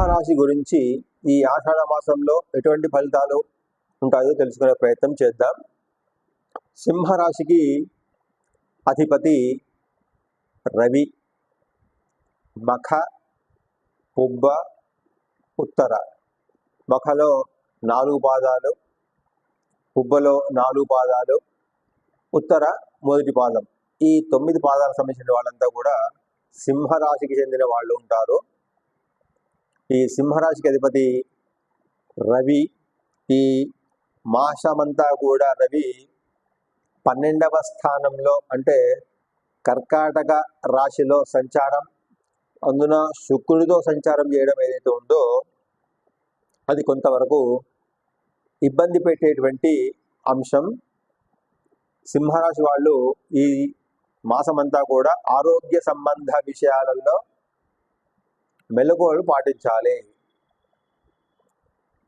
సింహరాశి గురించి ఈ ఆషాఢ మాసంలో ఎటువంటి ఫలితాలు ఉంటాయో తెలుసుకునే ప్రయత్నం చేద్దాం. సింహరాశికి అధిపతి రవి మఖ పుబ్బ ఉత్తర. మఖలో నాలుగు పాదాలు పుబ్బలో నాలుగు పాదాలు ఉత్తర మొదటి పాదం. ఈ తొమ్మిది పాదాలకు సంబంధించిన వాళ్ళంతా కూడా సింహరాశికి చెందిన వాళ్ళు ఉంటారు. ఈ సింహరాశికి అధిపతి రవి ఈ మాసమంతా కూడా రవి పన్నెండవ స్థానంలో అంటే కర్కాటక రాశిలో సంచారం అందున శుక్రుడితో సంచారం చేయడం ఏదైతే ఉందో అది కొంతవరకు ఇబ్బంది పెట్టేటువంటి అంశం. సింహరాశి వాళ్ళు ఈ మాసమంతా కూడా ఆరోగ్య సంబంధ విషయాలలో మెలకువలు పాటించాలి.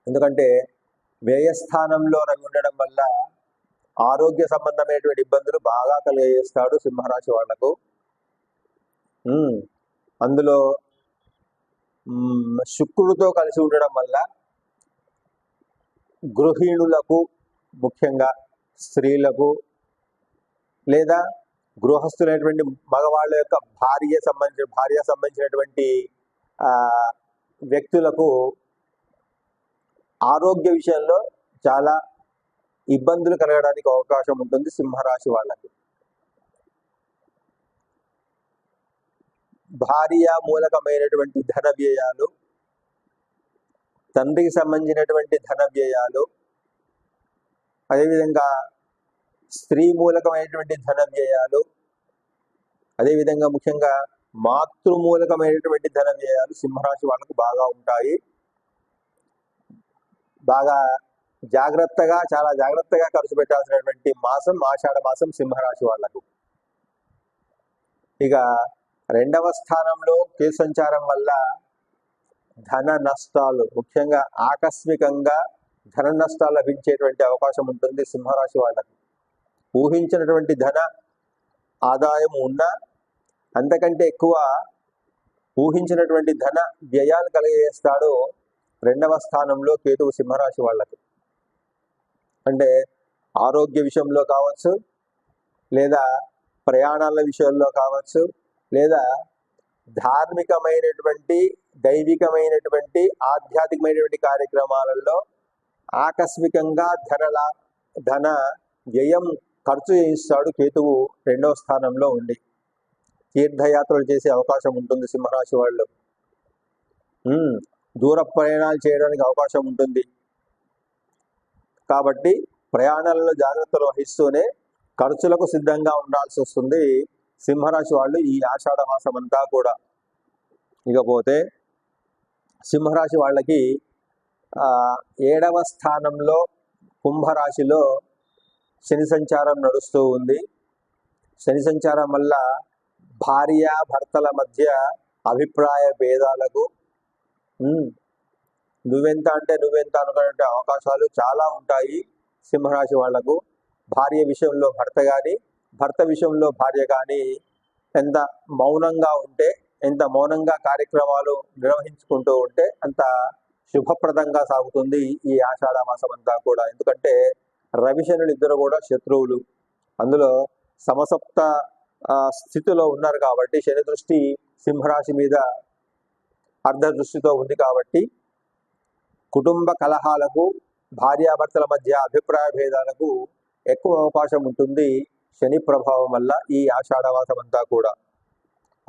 ఎందుకంటే వ్యయస్థానంలో రవి ఉండడం వల్ల ఆరోగ్య సంబంధమైనటువంటి ఇబ్బందులు బాగా కలిగజేస్తాడు సింహరాశి వాళ్ళకు. అందులో శుక్రుడితో కలిసి ఉండడం వల్ల గృహిణులకు ముఖ్యంగా స్త్రీలకు లేదా గృహస్థులైనటువంటి మగవాళ్ళ యొక్క భార్య సంబంధించిన భార్య సంబంధించినటువంటి వ్యక్తులకు ఆరోగ్య విషయంలో చాలా ఇబ్బందులు కలగడానికి అవకాశం ఉంటుంది సింహరాశి వాళ్ళకి. భార్య మూలకమైనటువంటి ధన వ్యయాలు తండ్రికి సంబంధించినటువంటి ధన వ్యయాలు అదేవిధంగా స్త్రీ మూలకమైనటువంటి ధన వ్యయాలు అదేవిధంగా ముఖ్యంగా మాతృమూలకమైనటువంటి ధన వ్యయాలు సింహరాశి వాళ్ళకు బాగా ఉంటాయి. బాగా జాగ్రత్తగా చాలా జాగ్రత్తగా ఖర్చు పెట్టాల్సినటువంటి మాసం ఆషాఢ మాసం సింహరాశి వాళ్ళకు. ఇక రెండవ స్థానంలో కేతు సంచారం వల్ల ధన నష్టాలు ముఖ్యంగా ఆకస్మికంగా ధన నష్టాలు లభించేటువంటి అవకాశం ఉంటుంది సింహరాశి వాళ్ళకు. ఊహించినటువంటి ధన ఆదాయం ఉన్నా అంతకంటే ఎక్కువ ఊహించినటువంటి ధన వ్యయాలు కలిగజేస్తాడు రెండవ స్థానంలో కేతువు సింహరాశి వాళ్ళకి. అంటే ఆరోగ్య విషయంలో కావచ్చు లేదా ప్రయాణాల విషయంలో కావచ్చు లేదా ధార్మికమైనటువంటి దైవికమైనటువంటి ఆధ్యాత్మికమైనటువంటి కార్యక్రమాలలో ఆకస్మికంగా ధనల ధన వ్యయం ఖర్చు చేయిస్తాడు కేతువు రెండవ స్థానంలో ఉండి. తీర్థయాత్రలు చేసే అవకాశం ఉంటుంది సింహరాశి వాళ్ళు. దూర ప్రయాణాలు చేయడానికి అవకాశం ఉంటుంది. కాబట్టి ప్రయాణాలలో జాగ్రత్తలు వహిస్తూనే ఖర్చులకు సిద్ధంగా ఉండాల్సి వస్తుంది సింహరాశి వాళ్ళు ఈ ఆషాఢ మాసం అంతా కూడా. ఇకపోతే సింహరాశి వాళ్ళకి ఏడవ స్థానంలో కుంభరాశిలో శని సంచారం నడుస్తూ ఉంది. శని సంచారం వల్ల భార్య భర్తల మధ్య అభిప్రాయ భేదాలకు నువ్వెంత అంటే నువ్వెంత అనుకునే అవకాశాలు చాలా ఉంటాయి సింహరాశి వాళ్ళకు. భార్య విషయంలో భర్త కానీ భర్త విషయంలో భార్య కానీ ఎంత మౌనంగా ఉంటే ఎంత మౌనంగా కార్యక్రమాలు నిర్వహించుకుంటూ ఉంటే అంత శుభప్రదంగా సాగుతుంది ఈ ఆషాఢ మాసం అంతా కూడా. ఎందుకంటే రవిశనులు ఇద్దరు కూడా శత్రువులు. అందులో సమసప్త స్థితిలో ఉన్నారు కాబట్టి శని దృష్టి సింహరాశి మీద అర్ధ దృష్టితో ఉంది కాబట్టి కుటుంబ కలహాలకు భార్యాభర్తల మధ్య అభిప్రాయ భేదాలకు ఎక్కువ అవకాశం ఉంటుంది శని ప్రభావం వల్ల ఈ ఆషాఢవాసం అంతా కూడా.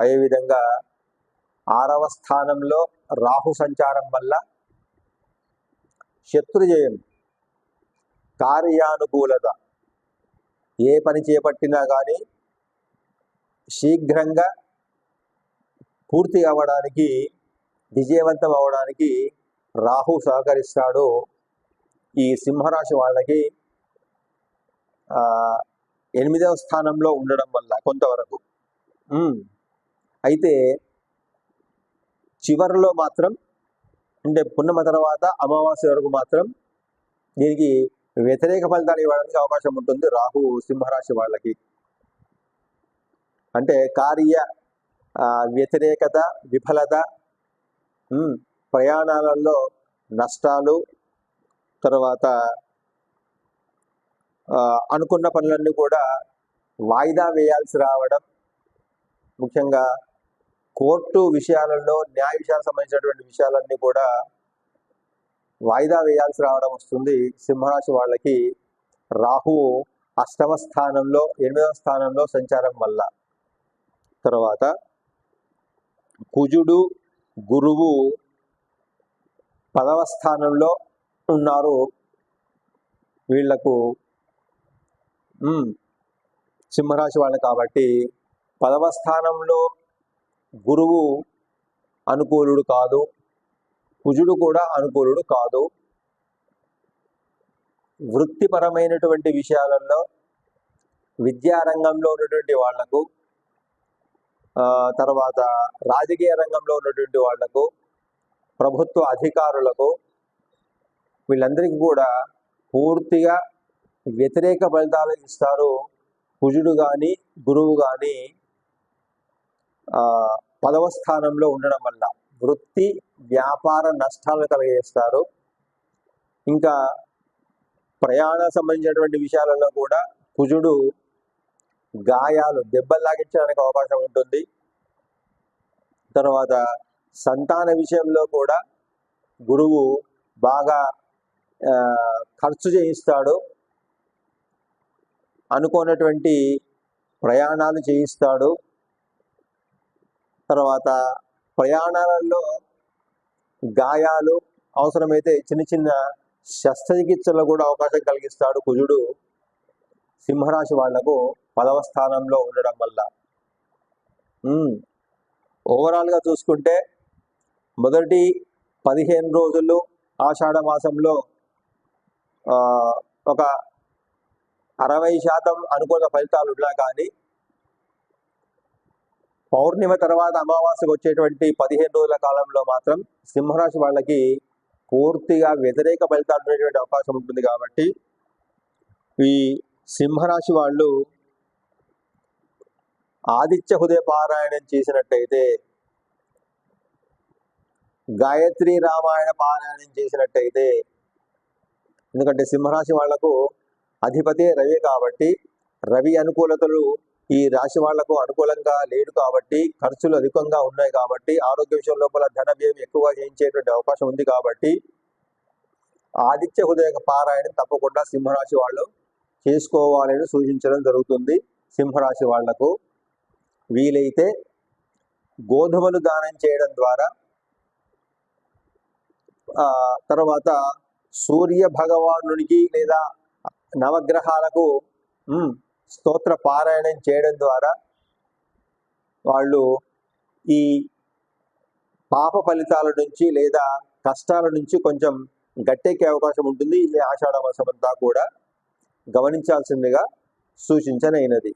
అదేవిధంగా ఆరవ స్థానంలో రాహు సంచారం వల్ల శత్రుజయం కార్యానుకూలత. ఏ పని చేపట్టినా కానీ శీఘ్రంగా పూర్తి అవ్వడానికి విజయవంతం అవ్వడానికి రాహు సహకరిస్తాడు. ఈ సింహరాశి వాళ్ళకి ఎనిమిదవ స్థానంలో ఉండడం వల్ల కొంతవరకు. అయితే చివరిలో మాత్రం అంటే పున్నమ తర్వాత అమావాస్య వరకు మాత్రం దీనికి వ్యతిరేక ఫలితాలు ఇవ్వడానికి అవకాశం ఉంటుంది రాహు సింహరాశి వాళ్ళకి. అంటే కార్య వ్యతిరేకత విఫలత ప్రయాణాలలో నష్టాలు తర్వాత అనుకున్న పనులన్నీ కూడా వాయిదా వేయాల్సి రావడం ముఖ్యంగా కోర్టు విషయాలలో న్యాయ విషయాలకు సంబంధించినటువంటి విషయాలన్నీ కూడా వాయిదా వేయాల్సి రావడం వస్తుంది. సింహరాశి వాళ్ళకి రాహువు అష్టమ స్థానంలో ఎనిమిదవ స్థానంలో సంచారం వల్ల. తర్వాత కుజుడు గురువు పదవ స్థానంలో ఉన్నారు. వీళ్ళకు సింహరాశి వాళ్ళు కాబట్టి పదవ స్థానంలో గురువు అనుకూలుడు కాదు. కుజుడు కూడా అనుకూలుడు కాదు. వృత్తిపరమైనటువంటి విషయాలలో విద్యారంగంలో ఉన్నటువంటి వాళ్ళకు తర్వాత రాజకీయ రంగంలో ఉన్నటువంటి వాళ్ళకు ప్రభుత్వ అధికారులకు వీళ్ళందరికీ కూడా పూర్తిగా వ్యతిరేక ఫలితాలు ఇస్తారు. కుజుడు కానీ గురువు కానీ పదవ స్థానంలో ఉండడం వల్ల వృత్తి వ్యాపార నష్టాలు కలిగేస్తారు ఇంకా ప్రయాణ సంబంధించినటువంటి విషయాలలో కూడా కుజుడు గాయాలు దెబ్బలు లాగించడానికి అవకాశం ఉంటుంది. తర్వాత సంతాన విషయంలో కూడా గురువు బాగా ఖర్చు చేయిస్తాడు. అనుకోనటువంటి ప్రయాణాలు చేయిస్తాడు. తర్వాత ప్రయాణాలలో గాయాలు అవసరమైతే చిన్న చిన్న శస్త్రచికిత్సలో కూడా అవకాశం కలిగిస్తాడు కుజుడు. సింహరాశి వాళ్ళకు పదవ స్థానంలో ఉండడం వల్ల. ఓవరాల్గా చూసుకుంటే మొదటి పదిహేను రోజులు ఆషాఢ మాసంలో ఒక అరవై శాతం అనుకూల ఫలితాలు ఉన్నా కానీ పౌర్ణిమ తర్వాత అమావాస్యకు వచ్చేటువంటి పదిహేను రోజుల కాలంలో మాత్రం సింహరాశి వాళ్ళకి పూర్తిగా వ్యతిరేక ఫలితాలు ఉండేటువంటి అవకాశం ఉంటుంది కాబట్టి ఈ సింహరాశి వాళ్ళు ఆదిత్య హృదయ పారాయణం చేసినట్టయితే గాయత్రి రామాయణ పారాయణం చేసినట్టయితే ఎందుకంటే సింహరాశి వాళ్ళకు అధిపతి రవి కాబట్టి రవి అనుకూలతలు ఈ రాశి వాళ్ళకు అనుకూలంగా లేడు కాబట్టి ఖర్చులు అధికంగా ఉన్నాయి కాబట్టి ఆరోగ్య విషయం లోపల ధన వ్యయం ఎక్కువగా చేయించేటువంటి అవకాశం ఉంది కాబట్టి ఆదిత్య హృదయ పారాయణం తప్పకుండా సింహరాశి వాళ్ళు చేసుకోవాలని సూచించడం జరుగుతుంది సింహరాశి వాళ్ళకు. వీలైతే గోధుమలు దానం చేయడం ద్వారా ఆ తర్వాత సూర్య భగవానుడికి లేదా నవగ్రహాలకు స్తోత్ర పారాయణం చేయడం ద్వారా వాళ్ళు ఈ పాప ఫలితాల నుంచి లేదా కష్టాల నుంచి కొంచెం గట్టెక్కే అవకాశం ఉంటుంది. ఈ ఆషాఢ మాసం అంతా కూడా గమనించాల్సిందిగా సూచించనైనది.